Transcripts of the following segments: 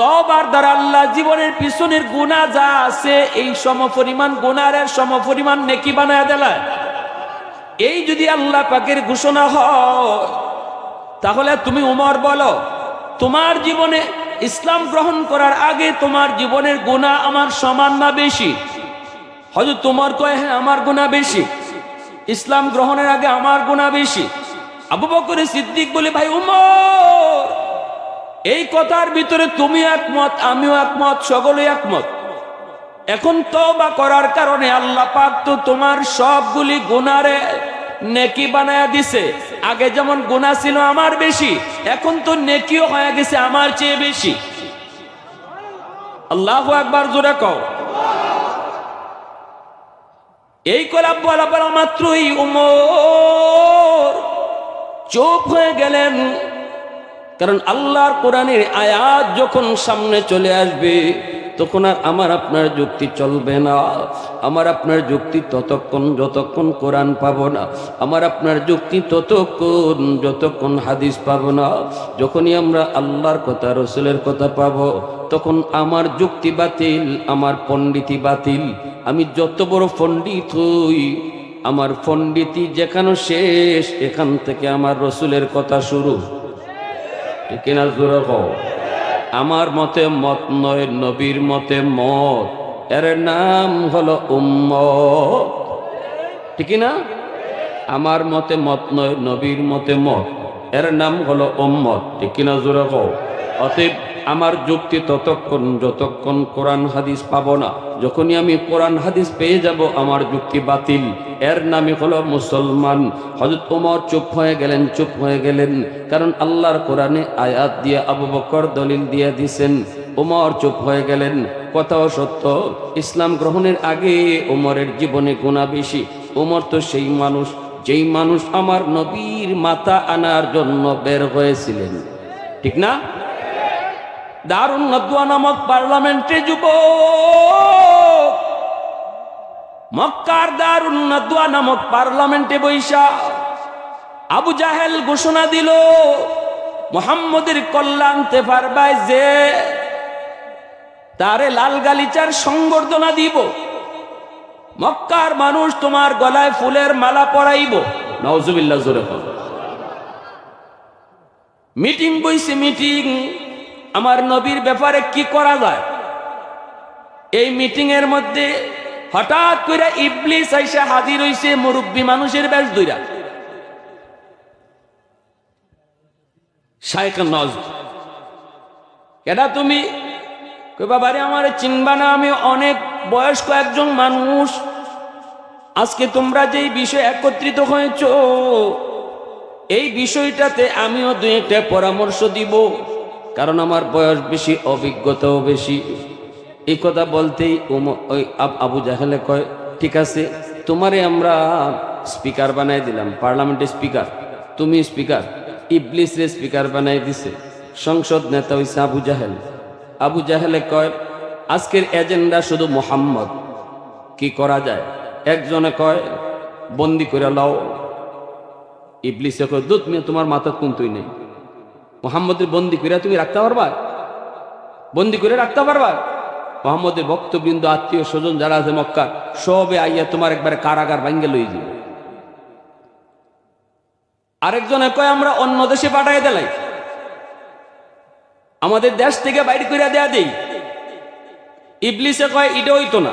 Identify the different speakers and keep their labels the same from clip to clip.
Speaker 1: তবার দ্বারা আল্লাহ জীবনের পিছনের গুণা যা আছে, এই সম পরিমাণ গুণার সম পরিমাণ নেকি বানায় দেলায়। এই যদি আল্লাহ পাকের ঘোষণা হয়, তাহলে তুমি উমর বলো, তোমার জীবনে ইসলাম গ্রহণ করার আগে তোমার জীবনের গুণা আমার সমান না বেশি? হয়তো তোমার কয় হ্যাঁ আমার গুণা বেশি। ইসলাম গ্রহণের আগে আমার গুণা বেশি। আবু বকর সিদ্দিক বলে, ভাই উমর এই কথার ভিতরে তুমি একমত, আমিও একমত সকলে একমত। এখন তওবা করার কারণে আল্লাহ পাক তো তোমার সবগুলি গুনারে নেকি বানায়া দিছে। আগে যেমন গুনাহ ছিল আমার বেশি, এখন তো নেকিও হয়ে গেছে আমার চেয়ে বেশি। আল্লাহ একবার জোরে কও। এই কলাপ বলা বলা মাত্রই উমর চুপ হয়ে গেলেন। কারণ আল্লাহর কোরআনের আয়াত যখন সামনে চলে আসবে, তখন আর আমার আপনার যুক্তি চলবে না। আমার আপনার যুক্তি ততক্ষণ, যতক্ষণ কোরআন পাবো না। আমার আপনার যুক্তি ততক্ষণ, যতক্ষণ হাদিস পাবো না। যখনই আমরা আল্লাহর কথা, রসুলের কথা পাবো, তখন আমার যুক্তি বাতিল, আমার পণ্ডিতি বাতিল। আমি যত বড় পণ্ডিত হই, আমার পণ্ডিতি যেখানে শেষ, এখান থেকে আমার রসুলের কথা শুরু। ঠিক জোরে আমার মতে মত নয়, নবীর মতে মত। এর নাম হলো উম্মত। ঠিক না আমার মতে মত নয়, নবীর মতে মত। এর নাম হলো উম্মত। ঠিক না জোরে কও। অতএব আমার যুক্তি ততক্ষণ, যতক্ষণ কোরআন হাদিস পাব না, যখনই আমি কোরআন হাদিস পেয়ে যাব, আমার যুক্তি বাতিল। এর নামে হলো মুসলমান। হজরত ওমর চুপ হয়ে গেলেন, চুপ হয়ে গেলেন, কারণ আল্লাহর কোরআনে আয়াত দিয়ে আবু বকর দলিল দিয়ে দিছেন। ওমর চুপ হয়ে গেলেন। কথাও সত্য, ইসলাম গ্রহণের আগে ওমরের জীবনে গুণা বেশি। ওমর তো সেই মানুষ, যেই মানুষ আমার নবীর মাথা আনার জন্য বের হয়েছিলেন। ঠিক না? দারুণ নদুয়া নামক পার্লামেন্টে যুব মক্কার দারুণ নদুয়া নামক পার্লামেন্টে বৈশা আবু জাহেল ঘোষণা দিল, মোহাম্মদের কল্যাণ তে পারবায় যে তারে লাল গালিচার সংবর্ধনা দিব। মক্কার মানুষ তোমার গলায় ফুলের মালা পরাইব। নওজুবিল্লা জোরে মিটিং বইছে, মিটিং। আমার নবীর ব্যাপারে কি করা যায়? এই মিটিং এর মধ্যে হঠাৎ করে ইবলিস আইসা হাজির হইছে মুরব্বী মানুষের বেশ দুইরা। শাইখ নজ এটা তুমি? বাবারে আমার চিনবা না, আমি অনেক বয়স্ক একজন মানুষ। আজকে তোমরা যেই বিষয় একত্রিত হয়েছ, এই বিষয়টাতে আমিও দুই একটা পরামর্শ দিব। কারণ আমার বয়স বেশি, অভিজ্ঞতাও বেশি। এই কথা বলতেই ওই আবু জাহেলে কয়, ঠিক আছে, তোমারে আমরা স্পিকার বানাই দিলাম, পার্লামেন্টের স্পিকার তুমি স্পিকার ইবলিস রে স্পিকার বানাই দিছে, সংসদ নেতা হইছে আবু জাহেল। আবু জাহেলে কয়, আজকের এজেন্ডা শুধু মোহাম্মদ। কি করা যায়? একজনে কয়, বন্দি করে লাও। ইবলিসে কয়, দুধ মেয়ে, তোমার মাথা কুন্তুই নেই। মোহাম্মদের বন্দি করে তুমি রাখতে পারবা? বন্দি করে রাখতে পারবা? মোহাম্মদের ভক্তবৃন্দ, আত্মীয় স্বজন যারা আছে মক্কা, সবে আইয়া তোমার একবারে কারাগার ভাঙ্গে লই যাবে আরেকজনে কয়, আমরা অন্য দেশে পাঠাই দিলাই। আমাদের দেশ থেকে বাইর করে দেয়া দেই। ইবলিসে কয় এটা হইতো না।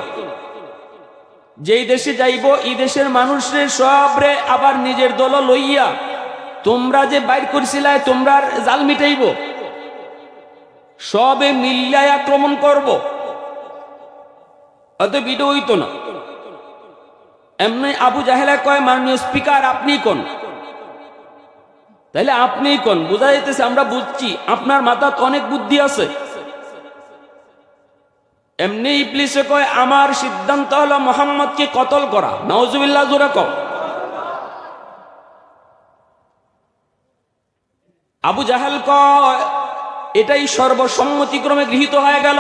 Speaker 1: যেই দেশে যাইব, এই দেশের মানুষের সবরে আবার নিজের দল লইয়া তোমরা যে বাইর করছিলাই তোমরা জাল মিটাইব। সবে মিল্লায় আক্রমণ করব। অত ভিডিও না। এমনি আবু জাহেলা কয়, মাননীয় স্পিকার, আপনি কোন? তাইলে আপনি কোন? বোঝা যাইতেছে, আমরা বুঝছি। আপনার মাথাত অনেক বুদ্ধি আছে। এমনি ইবলিসে কয়, আমার সিদ্ধান্ত হলো মোহাম্মদকে কতল করা। নওজুবিল্লাহ জোরে কও। আবু জাহেল কয়, এটাই সর্বসম্মতিক্রমে গৃহীত হয়ে গেল।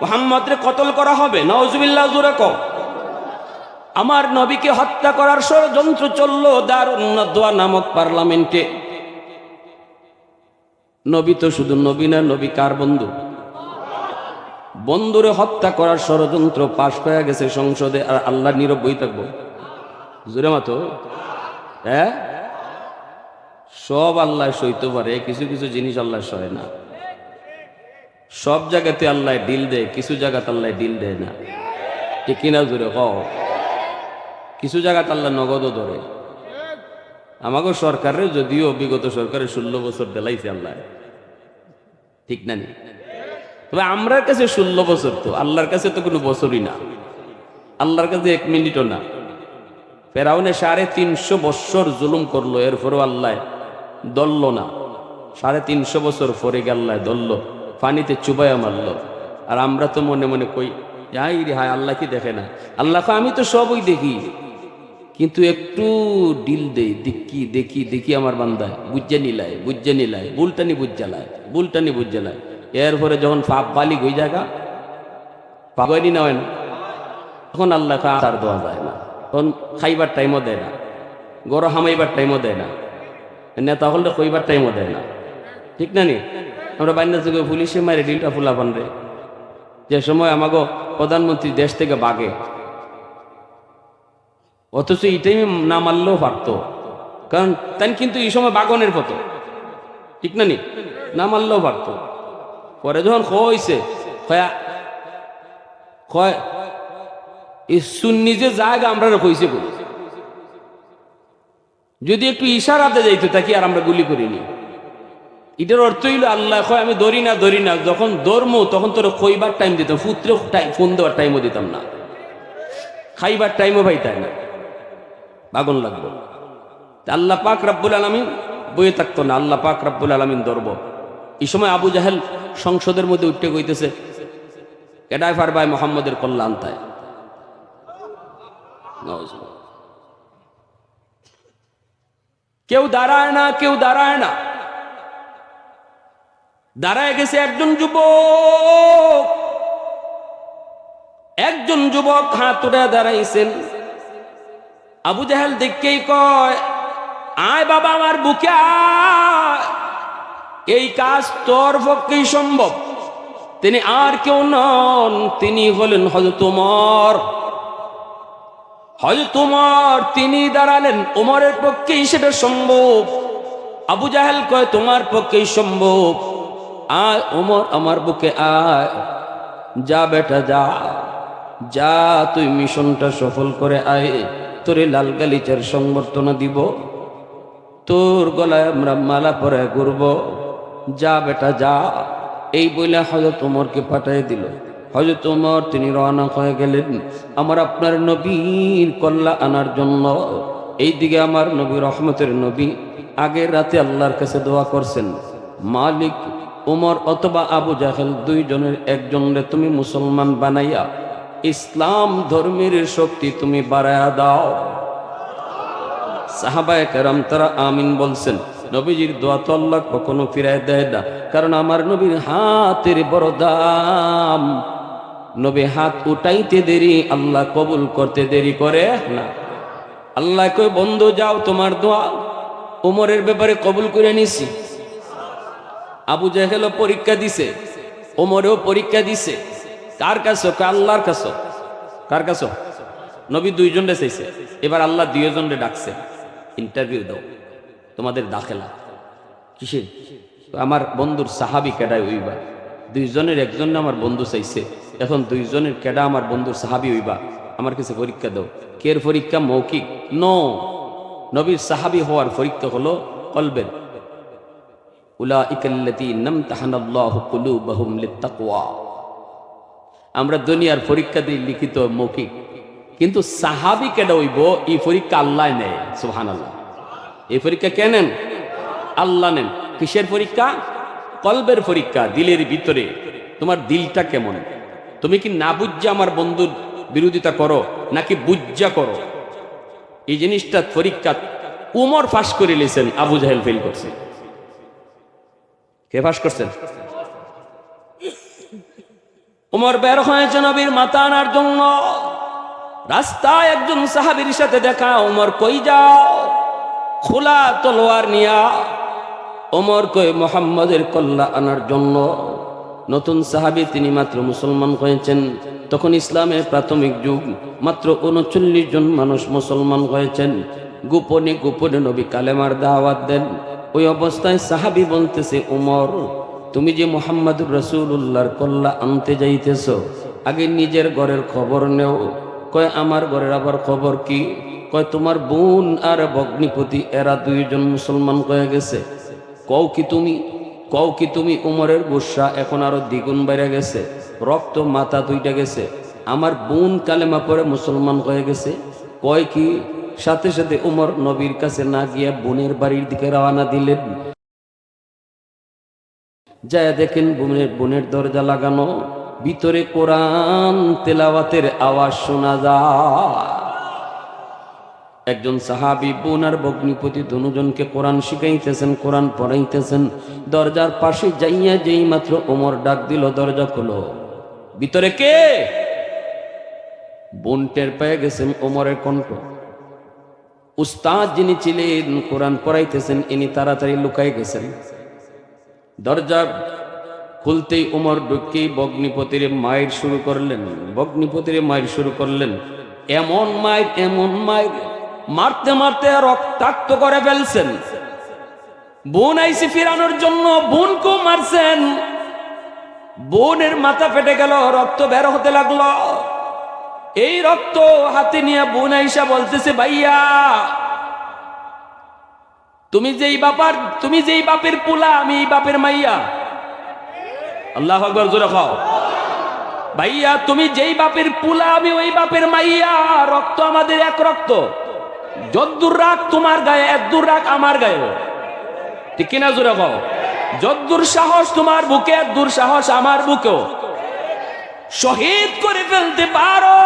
Speaker 1: মোহাম্মদরে কতল করা হবে? নওজুবিল্লাহ জোরে আমার নবীকে হত্যা করার ষড়যন্ত্র চলল দারুণ দোয়া নামক পার্লামেন্টে। নবী তো শুধু নবী না, নবী কার বন্ধু? বন্ধুরে হত্যা করার ষড়যন্ত্র পাশ হয়ে গেছে সংসদে, আর আল্লাহ নীরব বই থাকব। জোরে মাতো। হ্যাঁ? সব আল্লাহ সইতে পারে, কিছু কিছু জিনিস আল্লাহ সয় না। সব জায়গাতে আল্লাহ ডিল দেয়, কিছু জায়গাতে আল্লাহ ডিল দেয় না। ঠিক কিনা জোরে ক কিছু জায়গাতে আল্লাহ নগদও ধরে। আমাকে সরকারের যদিও বিগত সরকারের ষোলো বছর দেলাইছে আল্লাহ। ঠিক না নি? তবে আমরার কাছে ষোলো বছর তো, আল্লাহর কাছে তো কোনো বছরই না। আল্লাহর কাছে এক মিনিটও না। ফেরাউনে সাড়ে তিনশো বৎসর জুলুম করল, এরপরও আল্লাহ দলল না। সাড়ে তিনশো বছর পরে গেল্লায় দলল, পানিতে চুবাইয়া মারল। আর আমরা তো মনে মনে কই যাই রে হায়, আল্লাহ কি দেখে না? আল্লাহ আমি তো সবই দেখি। কিন্তু একটু ডিল দেই, দেখি দেখি দেখি আমার বান্দায়। বুঝে নিলায় বুঝে নিলায় বুলটানি বুঝালায় বুলটানি বুঝালায় এরপরে যখন পাপ বালিক হয়ে জায়গা পাবানি না হয় তখন আল্লাহ তার দেওয়া যায় না। তখন খাইবার টাইমও দেয় না গরম হামাইবার টাইমও দেয় না। নেতা হলে কইবার টাইমও দেয় না। ঠিক না নি? আমরা বাইনা থেকে পুলিশে মারে, ডিলটা ফুলাপান রে। যে সময় আমাকে প্রধানমন্ত্রী দেশ থেকে বাগে। অথচ এটাই না মারলেও পারতো। কারণ তাই কিন্তু এই সময় বাগনের পতো ঠিক না নি? না মারলেও পারতো। পরে যখন হইছে খয়া কয়, এই সুন্নি যে জায়গা আমরা কইছে করি যদি একটু ইশারাতে যাইতো তাকে আর আমরা গুলি করিনি? এটার অর্থ হইল আল্লাহ কয়, আমি ধরি না ধরি না, যখন ধরমো, তখন তোর খইবার টাইম দিতাম ফুত্রে টাইম ফোন দেওয়ার টাইমও দিতাম না। খাইবার টাইমও পাইতাই না। বাগন লাগল তা আল্লাহ পাক রাব্বুল আলমিন বইয়ে থাকতো না, আল্লাহ পাক রাব্বুল আলমিন ধরবো এই সময় আবু জাহেল সংসদের মধ্যে উঠতে কইতেছে এটাই ফার ভাই মোহাম্মদের কল্যাণ তাই? কেউ দাঁড়ায় না, কেউ দাঁড়ায় না। দাঁড়ায় গেছে একজন যুবক। একজন যুবক হাত দাঁড়াইছেন। আবু জাহেল দেখকেই কয়, আয় বাবা আমার বুকে এই কাজ তোর পক্ষেই সম্ভব। তিনি আর কেউ নন, তিনি হলেন হজরত উমর। হয়তো তোমার তিনি দাঁড়ালেন উমরের পক্ষেই সেটা সম্ভব। আবু জাহেল কয়, তোমার পক্ষেই সম্ভব। আয় উমর আমার বুকে আয়। যা বেটা, যা। যা, তুই মিশনটা সফল করে আয়। তোরে লাল গালিচার সংবর্ধনা দিব। তোর গলায় আমরা মালা পরে ঘুরব। যা বেটা, যা। এই বলে হজরত উমরকে পাঠিয়ে দিল। হজরত উমর তিনি রওনা হয়ে গেলেন। আমার আপনার নবীর কল্লা আনার জন্য। এই দিকে আমার নবী রহমতের নবী। আগের রাতে আল্লাহর কাছে দোয়া করছেন, মালিক উমর অথবা আবু জাহেল দুইজনের একজনরে তুমি মুসলমান বানাইয়া ইসলাম ধর্মের শক্তি তুমি বাড়ায়া দাও। সাহাবায় কেরাম তারা আমিন বলছেন, নবীজির দোয়া তো আল্লাহ কখনো ফিরায় দেয় না, কারণ আমার নবীর হাতের বড় দাম। নবী হাত উঠাইতে দেরি, আল্লাহ কবুল করতে দেরি করে না। আল্লাহ কই বন্ধু, যাও, তোমার দোয়া উমরের ব্যাপারে কবুল করে নিছি। আবু জাহেলও পরীক্ষা দিছে, ওমরেও পরীক্ষা দিছে। কার কাছে? আল্লাহর কাছে। কার কাছে? নবী দুইজনরে চাইছে। এবার আল্লাহ দুইজনরে ডাকছে, ইন্টারভিউ দাও, তোমাদের দাখেলা। কিসের? আমার বন্ধুর সাহাবি কেডায় হইবা দুইজনের একজন আমার বন্ধু চাইছে এখন দুইজনের কেডা আমার বন্ধুর সাহাবি হইবা? আমার কাছে পরীক্ষা দাও। কের পরীক্ষা? মৌখিক? ন। নবীর সাহাবি হওয়ার পরীক্ষা হলো কলবের। আমরা দুনিয়ার পরীক্ষা দিই লিখিত, মৌখিক। কিন্তু সাহাবি কেডা হইব? এই পরীক্ষা আল্লাহ নেয়, সুবহানাল্লাহ। এই পরীক্ষা কে নেন? আল্লাহ নেন। কিসের পরীক্ষা? কলবের পরীক্ষা, দিলের ভিতরে। তোমার দিলটা কেমন? তুমি কি না বুঝ্যা আমার বন্ধুর বিরোধিতা করো, নাকি বুঝ্যা করো? এই জিনিসটা পরীক্ষা উমর ফাঁস করে লিছেন আবু জাহেল ফেল করছে। কে ফাঁস করছেন? উমর বের হয়েছে নবীর মাথা আনার জন্য। রাস্তায় একজন সাহাবীর সাথে দেখা, উমর কই যাও? খোলা তলোয়ার নিয়া। ওমর কই, মোহাম্মদের কল্লা আনার জন্য। নতুন সাহাবি তিনি মাত্র মুসলমান হয়েছেন। তখন ইসলামের প্রাথমিক যুগ, মাত্র উনচল্লিশ জন মানুষ মুসলমান হয়েছেন। গোপনে গোপনে নবী কালেমার দাওয়াত দেন। ওই অবস্থায় সাহাবি বলতেছে, উমর, তুমি যে মোহাম্মদুর রসুল্লাহর কল্লা আনতে যাইতেছ, আগে নিজের ঘরের খবর নেও। কয়, আমার ঘরের আবার খবর কি? কয়, তোমার বোন আর ভগ্নিপতি, এরা দুইজন মুসলমান হয়ে গেছে। কও কি তুমি? কও কি তুমি উমরের গুসা এখন আরও দ্বিগুণ বেড়ে গেছে? রক্ত মাথা দুইটা গেছে। আমার বোন কালেমা পরে মুসলমান হয়ে গেছে। কয় কি, সাথে সাথে উমর নবীর কাছে না গিয়া বোনের বাড়ির দিকে রওনা দিলেন। যায় দেখেন বোনের বোনের দরজা লাগানো। ভিতরে কোরআন তেলাওয়াতের আওয়াজ শোনা যায়। একজন সাহাবি বোন আর ভগ্নিপতি দুজনকে কোরআন শিখাইতেছেন, কোরআন পড়াইতেছেন। দরজার পাশে যাইয়া যেই মাত্র ওমর ডাক দিল, দরজা খুলো। ভিতরে কে? বোন টের পেয়ে গেছেন ওমরের কণ্ঠ। উস্তাদ যিনি ছিলেন, কোরআন পড়াইতেছেন, ইনি তাড়াতাড়ি লুকাই গেছেন। দরজা খুলতেই ওমর ঢুকেই বগ্নিপতির মায়ের শুরু করলেন। বগ্নিপতির মায়ের শুরু করলেন, এমন মায়ের এমন মায়ের। মারতে মারতে রক্তাক্ত করে ফেলছেন। বোন আইসি ফিরানোর জন্য বোনকেও মারছেন। বোনের মাথা ফেটে গেল, রক্ত বের হতে লাগল। এই রক্ত হাতে নিয়ে বোন আইসা বলতেছে, ভাইয়া, তুমি যেই বাপার, তুমি যেই বাপের পুলা, আমি এই বাপের মাইয়া। আল্লাহ আকবর, জোরে খাও ভাইয়া, তুমি যেই বাপের পুলা, আমি ওই বাপের মাইয়া। রক্ত আমাদের এক রক্ত। যদ্দুর রাগ তোমার গায়ে এদ্দুর রাগ আমার গায়ে ঠিক কিনা জোরে খাও যদ্দুর সাহস তোমার বুকে এদ্দুর সাহস আমার বুকেও। শহীদ করে ফেলতে পারো,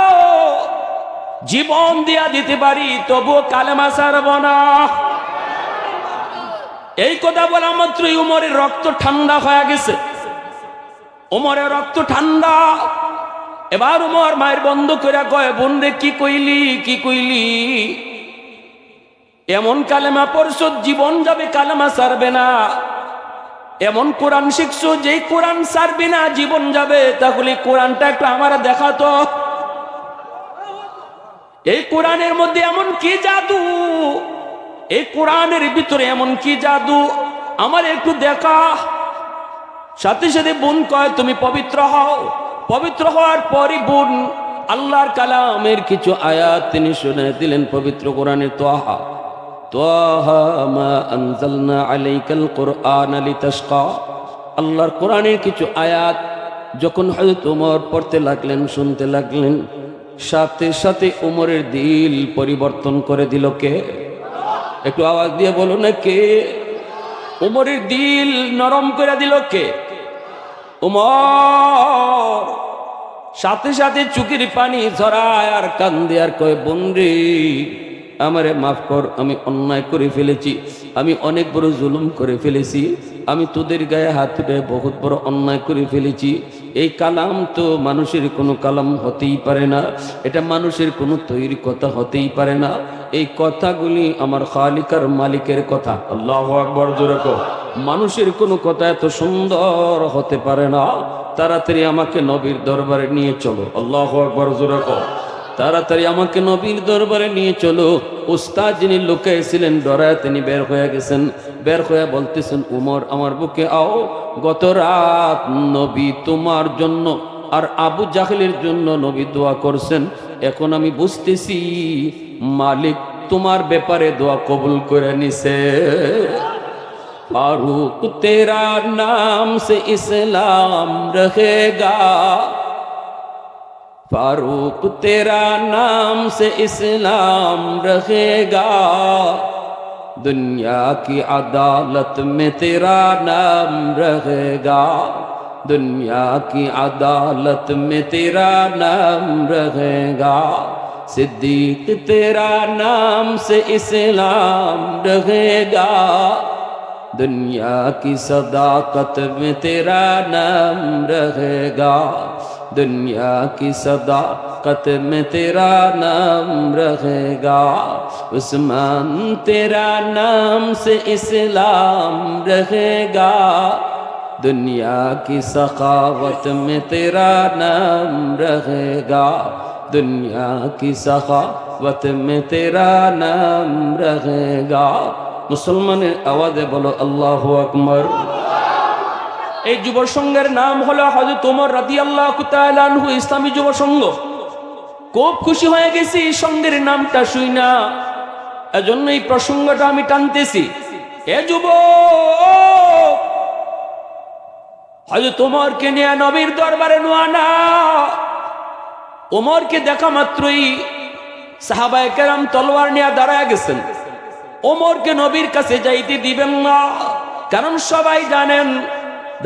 Speaker 1: জীবন দিয়া দিতে পারি, তবুও কালেমা সারব না। এই কথা বলা মাত্রই উমরের রক্ত ঠান্ডা হয়ে গেছে। উমরের রক্ত ঠান্ডা। এবার উমর মায়ের বন্ধ করে কয়, বোন কি কইলি কি কইলি? এমন কালেমা পড়ছ, জীবন যাবে, কালেমা সারবে না। এমন কোরআন শিখছো যে কোরআন সারবে না, জীবন যাবে। তাহলে কোরআনটা একটু আমার দেখাতো। এই কোরআনের মধ্যে এমন কি জাদু? এই কোরআনের ভিতরে এমন কি জাদু? আমার একটু দেখা। সাথে সাথে বোন কয়, তুমি পবিত্র হও। পবিত্র হওয়ার পরই বোন আল্লাহর কালামের কিছু আয়াত তিনি শুনে দিলেন, পবিত্র কোরআনের তোহা তোহা আল্লাহর কোরআনের কিছু আয়াত যখন হয়তো উমর পড়তে লাগলেন, শুনতে লাগলেন, সাথে সাথে উমরের দিল পরিবর্তন করে দিল কে? একটু আওয়াজ দিয়ে বলো না কে? উমরের দিল নরম করে দিল কে? উমর সাথে সাথে চুকির পানি ঝরায় আর কান্দে আর কয় বন্দি আমারে মাফ কর, আমি অন্যায় করে ফেলেছি, আমি অনেক বড় জুলুম করে ফেলেছি, আমি তোদের গায়ে হাত উঠে বহুত বড় অন্যায় করে ফেলেছি। এই কালাম তো মানুষের কোনো কালাম হতেই পারে না, এটা মানুষের কোনো তৈরি কথা হতেই পারে না। এই কথাগুলি আমার খালিকার মালিকের কথা। আল্লাহ আকবর, জোরে কো। মানুষের কোনো কথা এত সুন্দর হতে পারে না। তাড়াতাড়ি আমাকে নবীর দরবারে নিয়ে চলো। আল্লাহ আকবর, জোরে কো। তাড়াতাড়ি আমাকে নবীর দরবারে নিয়ে চলো। উস্তাদ যিনি লুকাইছিলেন ডরায় তিনি বের হয়ে গেছেন। বের হয়ে বলতেছেন, উমর, আমার বুকে আও। গত রাত নবী তোমার জন্য আর আবু জাহেলের জন্য নবী দোয়া করছেন। এখন আমি বুঝতেছি মালিক তোমার ব্যাপারে দোয়া কবুল করে নিছে। فاروق تیرا نام سے اسلام رہے گا۔ دنیا کی عدالت میں تیرا نام رہے گا۔ دنیا کی عدالت میں تیرا نام رہے گا۔ صدیق تیرا نام سے اسلام رہے گا۔ دنیا کی صداقت میں تیرا نام رہے گا۔ دنیا کی صداقت میں تیرا نام رہے گا۔ عثمان تیرا نام سے اسلام رہے گا۔ دنیا کی سخاوت میں تیرا نام رہے گا۔ دنیا کی سخاوت میں تیرا نام رہے گا۔ مسلمان آواز بولو، اللہ اکبر۔ এই যুব সংঘের নাম হলো হজরত ওমর রাদি আল্লাহ আনহু, ইসলামী যুব সংঘ খুব খুশি হয়ে গেছি সঙ্গের নামটা শুই না। এজন্য এই প্রসঙ্গটা আমি টানতেছি। এ যুব হয়তো তোমারকে নিয়ে নবীর দরবারে নোয়া না ওমরকে দেখা মাত্রই সাহাবায় কেরাম তলোয়ার নিয়ে দাঁড়ায় গেছেন। ওমরকে নবীর কাছে যাইতে দিবেন না। কারণ সবাই জানেন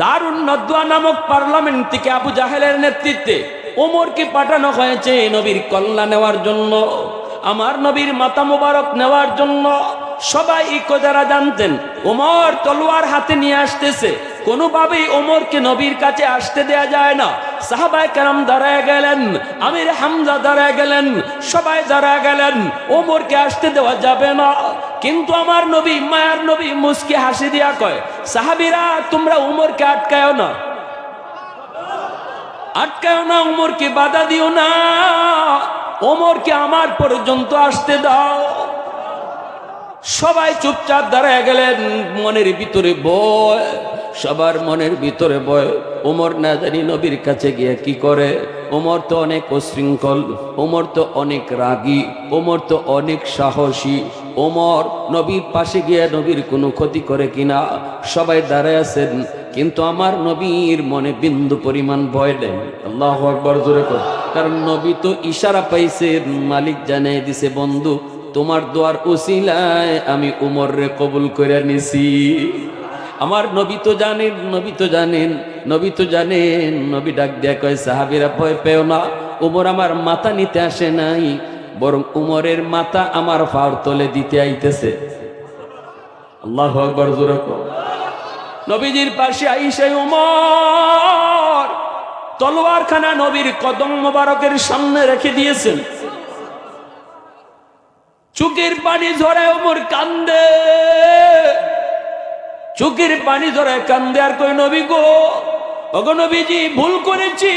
Speaker 1: দারুণ নদুয়া নামক পার্লামেন্ট থেকে আবু জাহেলের নেতৃত্বে ওমরকে পাঠানো হয়েছে নবীর কল্যাণ নেওয়ার জন্য, আমার নবীর মাতা মোবারক নেওয়ার জন্য। সবাই ইকো যারা জানতেন, ওমর তলোয়ার হাতে নিয়ে আসতেছে। কোনোভাবেই ওমরকে নবীর কাছে আসতে দেয়া যায় না। সাহাবায় কেরাম দাঁড়ায় গেলেন, আমির হামজা দাঁড়ায় গেলেন, সবাই দাঁড়ায় গেলেন, ওমরকে আসতে দেওয়া যাবে না। কিন্তু আমার নবী, মায়ার নবী মুসকে হাসি দিয়া কয়, সাহাবিরা, তোমরা উমরকে আটকায়ও না। আটকায়ও না, উমরকে বাধা দিও না। ওমরকে আমার পর্যন্ত আসতে দাও। সবাই চুপচাপ দাঁড়ায় গেলেন, মনের ভিতরে বয় সবার মনের ভিতরে বয় ওমর না জানি নবীর কাছে গিয়ে কি করে। ওমর তো অনেক অশৃঙ্খল ওমর তো অনেক রাগী ওমর তো অনেক সাহসী। ওমর নবীর পাশে গিয়ে নবীর কোনো ক্ষতি করে কিনা? সবাই দাঁড়ায় আছেন, কিন্তু আমার নবীর মনে বিন্দু পরিমাণ ভয় দেন আল্লাহ আকবর, জোরে কর। কারণ নবী তো ইশারা পাইছে, মালিক জানিয়ে দিছে, বন্ধু, তোমার দোয়ার উসিলায় আমি উমর রে কবুল করে নিছি। আমার নবী তো জানেন, নবী তো জানেন, নবী তো জানেন, নবী ডাক দেয়া কয়, সাহাবিরা ভয় পেও না উমর আমার মাথা নিতে আসে নাই বরং উমরের মাথা আমার ফার তলে দিতে আইতেছে। আল্লাহ আকবর, জোরে কর। নবীজির পাশে আইসে উমর, তলোয়ারখানা নবীর কদম মোবারকের সামনে রেখে দিয়েছেন। চুকের পানি ঝরে ওমর কান্দে। চুকের পানি ধরে কান্দে আর কই নবী গো, ওগো নবীজি, ভুল করেছি,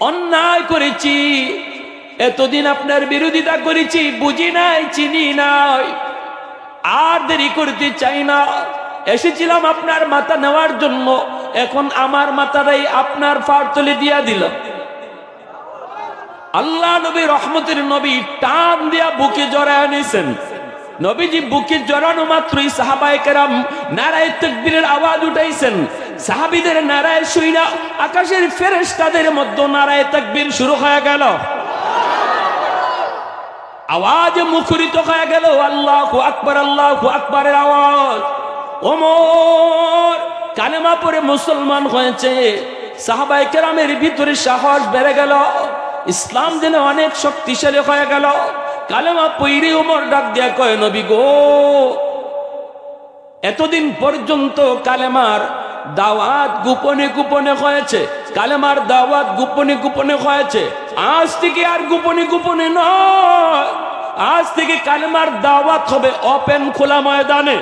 Speaker 1: অন্যায় করেছি এতদিন আপনার বিরোধিতা করেছি, বুঝি নাই, চিনি নাই। আর দেরি করতে চাই না। এসেছিলাম আপনার মাথা নেওয়ার জন্য। এখন আমার মাথাটাই আপনার ফার তলে দিয়া দিল। আল্লাহ নবী রহমতের নবী টান দিয়া বুকে জড়ায় নিছেন। নবীজি বুকে জড়ানো মাত্রই সাহাবায়ে কেরাম নারায় তকবীরের আওয়াজ উঠাইছেন। সাহাবিদের নারায় শুইনা আকাশের ফেরেশতাদের মধ্যে নারায় তকবীর শুরু হয়ে গেল। আওয়াজ মুখরিত হয়ে গেল। আল্লাহ আকবার, আল্লাহ আকবারের আওয়াজ। ওমর কালেমা পরে মুসলমান হয়েছে। সাহাবাই কেরামের ভিতরে সাহস বেড়ে গেল। ইসলাম যেন অনেক শক্তিশালী হয়ে গেল। কালেমা পইরে ওমর ডাক দিয়া কয়, নবী গো, এতদিন পর্যন্ত কালেমার দাওয়াত গোপনে গোপনে হয়েছে। কালেমার দাওয়াত গোপনে গোপনে হয়েছে। আজ থেকে আর গোপনে গোপনে নয়। আজ থেকে কালেমার দাওয়াত হবে ওপেন খোলা ময়দানে।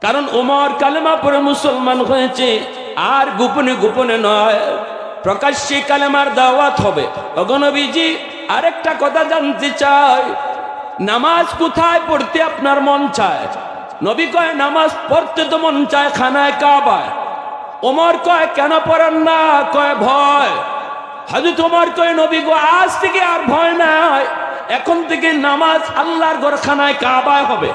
Speaker 1: কারণ ওমর কালেমা পরে মুসলমান হয়েছে, আর গোপনে গোপনে নয়। প্রকাশ্যে কালেমার দাওয়াত হবে। অগনবীজি আরেকটা কথা জানতে চাই। নামাজ কোথায় পড়তে আপনার মন চায়? নবী কয়, নামাজ পড়তে তো মন চায় খানায় কাবায়। ওমর কয়, কেন পড়েন না? কয়, ভয়। হাজু তোমার কয়, নবী গো, আজ থেকে আর ভয় নাই। এখন থেকে নামাজ আল্লাহর ঘর খানায় কাবায় হবে।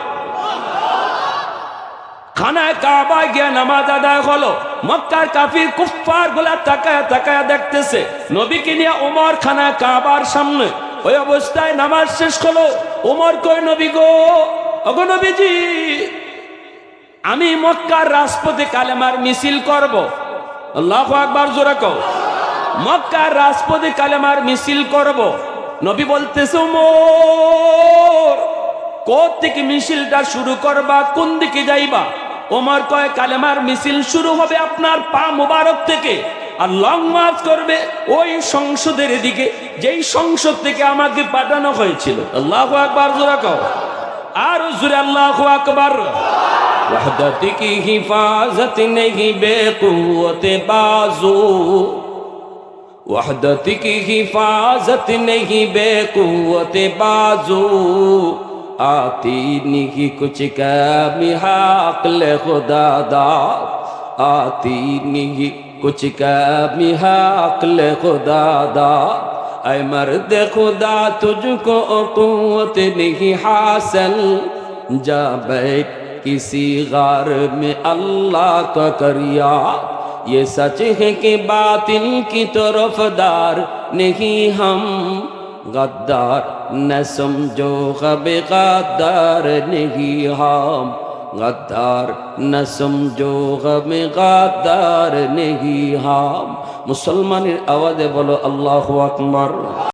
Speaker 1: খানায় কাবায় গিয়ে নামাজ আদায় হলো। মক্কার কাফির কুফফারগুলা তাকায় তাকায় দেখতেছে। নবীকে নিয়ে ওমর খানায় কাবার সামনে। ওই অবস্থায় নামাজ শেষ হলো। ওমর কয়, নবী গো ওগো নবীজি, আমি মক্কার রাজপথে কালেমার মিছিল করব। আল্লাহু আকবার, জোরে কও। মক্কার রাজপথে কালেমার মিছিল করব। নবী বলতেছে, ওমর, কোথ থেকে মিছিলটা শুরু করবা, কোন দিকে যাইবা? ওমর কয়, কালেমার মিছিল শুরু হবে আপনার পা মোবারক থেকে আর লং মার্চ করবে ওই সংসদের দিকে যেই সংসদ থেকে আমাকে পাঠানো হয়েছিল। আল্লাহ আকবার, জোরা কও। আর জুরে আল্লাহ আকবর وحدت کی حفاظت نہیں بے قوت بازو وحدت کی حفاظت نہیں بے قوت بازو آتی نہیں کچھ کمی حقل خدا داد آتی نہیں کچھ کمی حقل خدا داد اے مرد خدا تجھ کو قوت نہیں حاصل جا بیٹھ کسی غار میں اللہ کا کریا یہ سچ ہے کہ باطل کی طرف دار نہیں ہم غدار نہ سمجھو غب غدار نہیں ہم غدار نہ سمجھو غم غدار نہیں ہاں مسلمانের আওয়াজে বলো اللہ আকবার